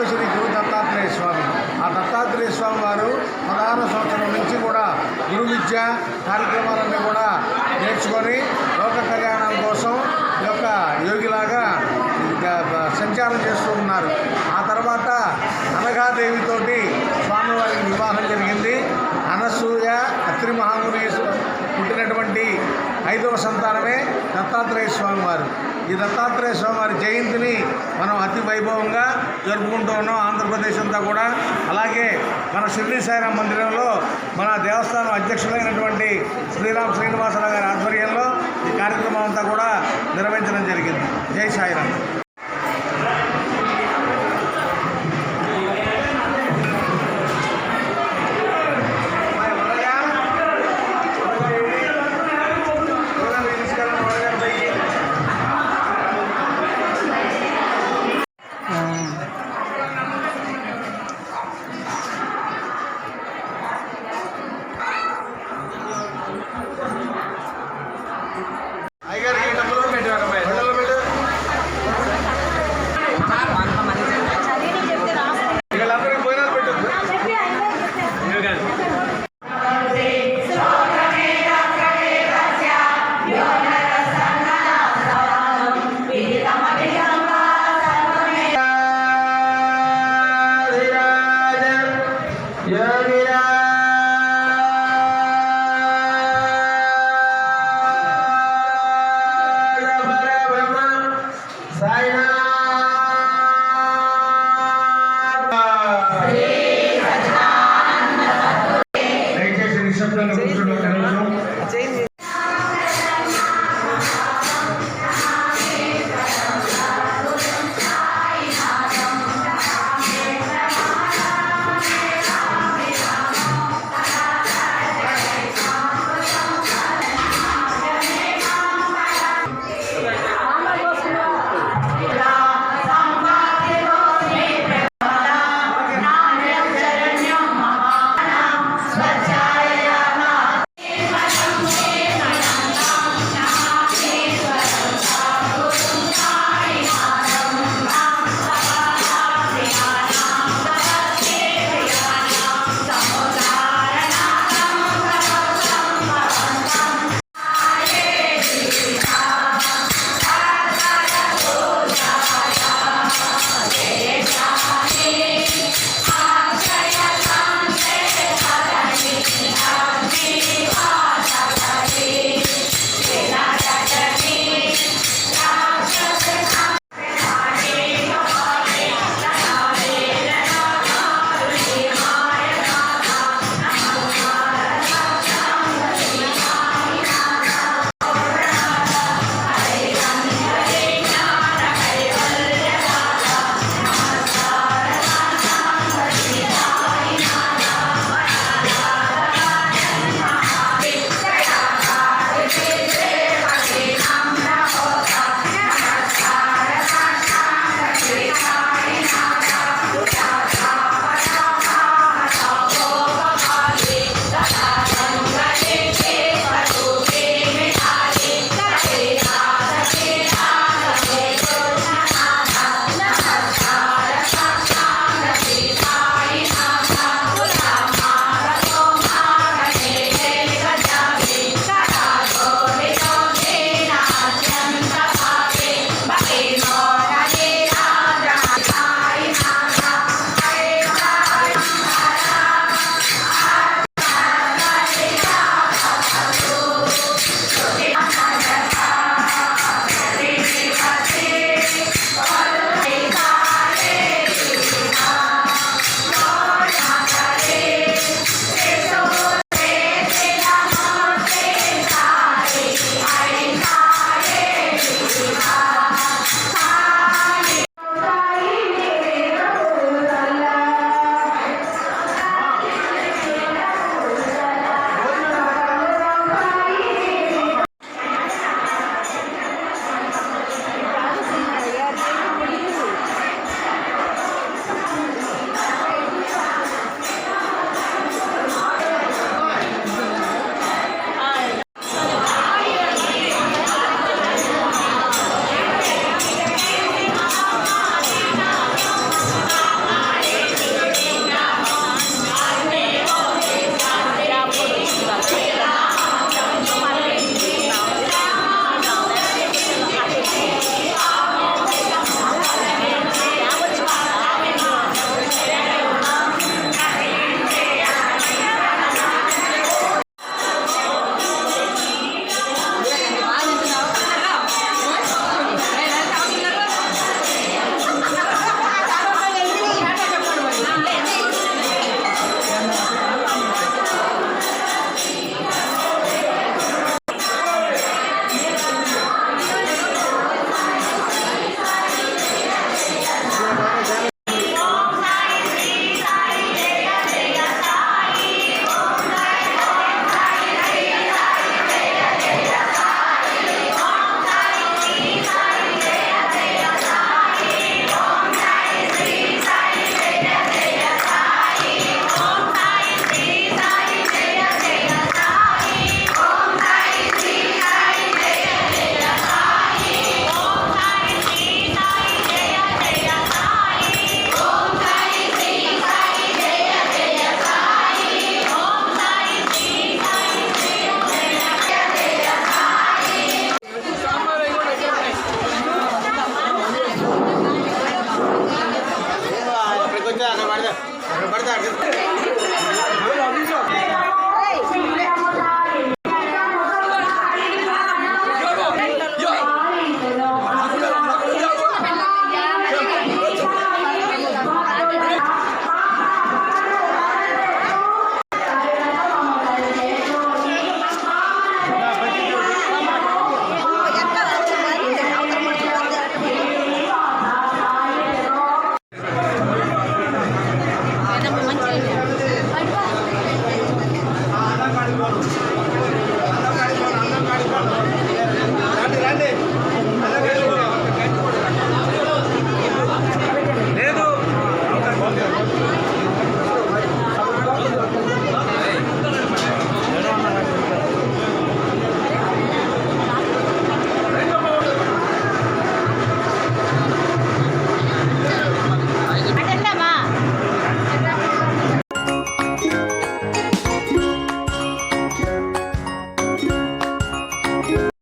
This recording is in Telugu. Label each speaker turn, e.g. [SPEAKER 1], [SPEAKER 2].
[SPEAKER 1] జన్మించాడు శ్రీ గురు దత్తాత్రేయ స్వామి. ఆ దత్తాత్రేయ స్వామి వారు పదహారు సంవత్సరం నుంచి కూడా గురు విద్య కార్యక్రమాలన్నీ కూడా నేర్చుకొని లోక కళ్యాణం కోసం యొక్క యోగిలాగా సంచారం చేస్తూ ఉన్నారు. ఆ తర్వాత అనఘాదేవితోటి స్వామివారికి వివాహం జరిగింది. అనసూయ అత్రి పుట్టినటువంటి ఐదవ సంతానమే దత్తాత్రేయ స్వామి వారు. ఈ దత్తాత్రేయ స్వామివారి జయంతిని మనం అతి వైభవంగా జరుపుకుంటూ ఉన్నాం ఆంధ్రప్రదేశ్ అంతా కూడా. అలాగే మన షిర్డీ సాయిరాం మందిరంలో మన దేవస్థానం అధ్యక్షులైనటువంటి శ్రీరామ్ శ్రీనివాసరావు గారి ఆధ్వర్యంలో ఈ కార్యక్రమం అంతా కూడా నిర్వహించడం జరిగింది. జై సాయిరామ్.